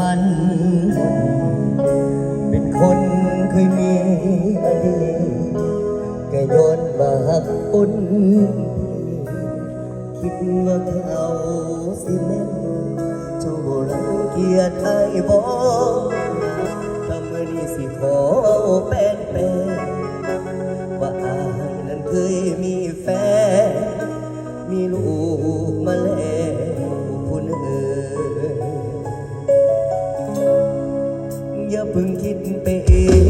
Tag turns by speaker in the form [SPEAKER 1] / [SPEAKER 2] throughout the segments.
[SPEAKER 1] มัน เป็นคนเคยมีอดีตแกย้อนมาหักปุ้นคิดว่าเขาสิเล่นเจ้าบ่รังเกียรติบอกทำไมนี่สิขอเป็นแป้ง พึ่งคิดไปเอง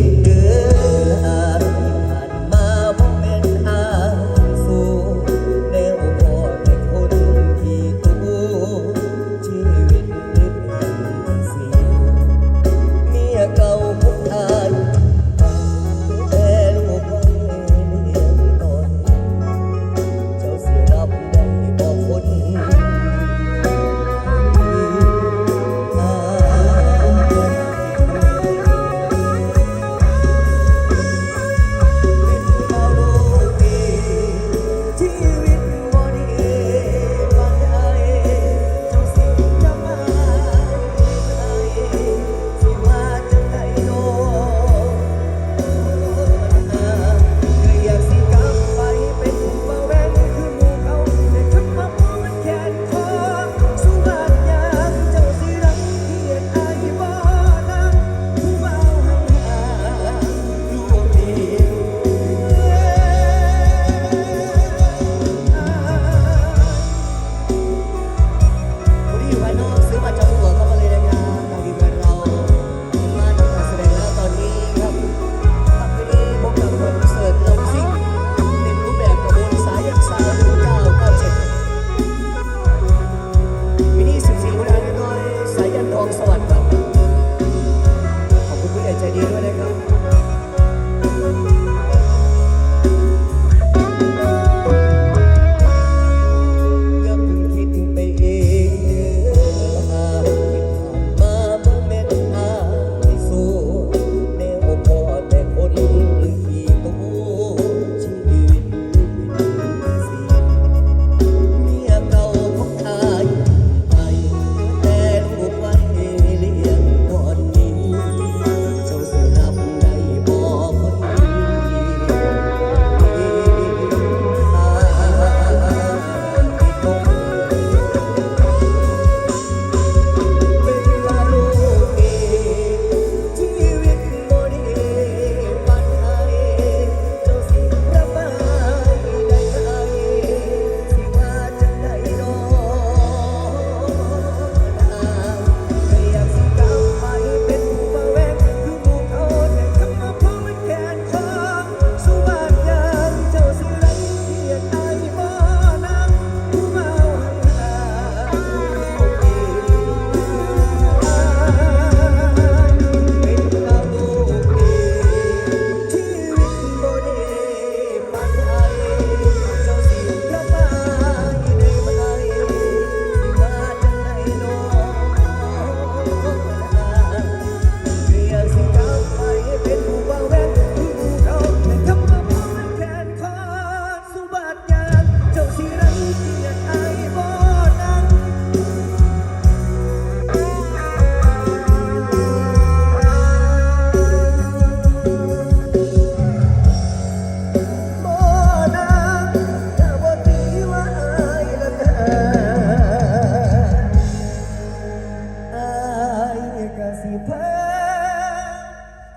[SPEAKER 1] ฟ้อ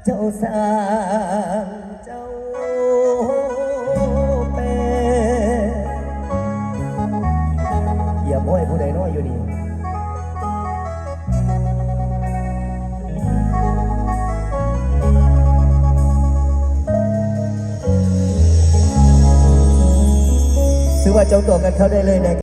[SPEAKER 1] เจ้าสร้างเจ้าเปรอย่าม้อยผู้ใดน้อยอยู่นี่ซื้อว่าเจ้าตัวกันเข้าได้เลยนะ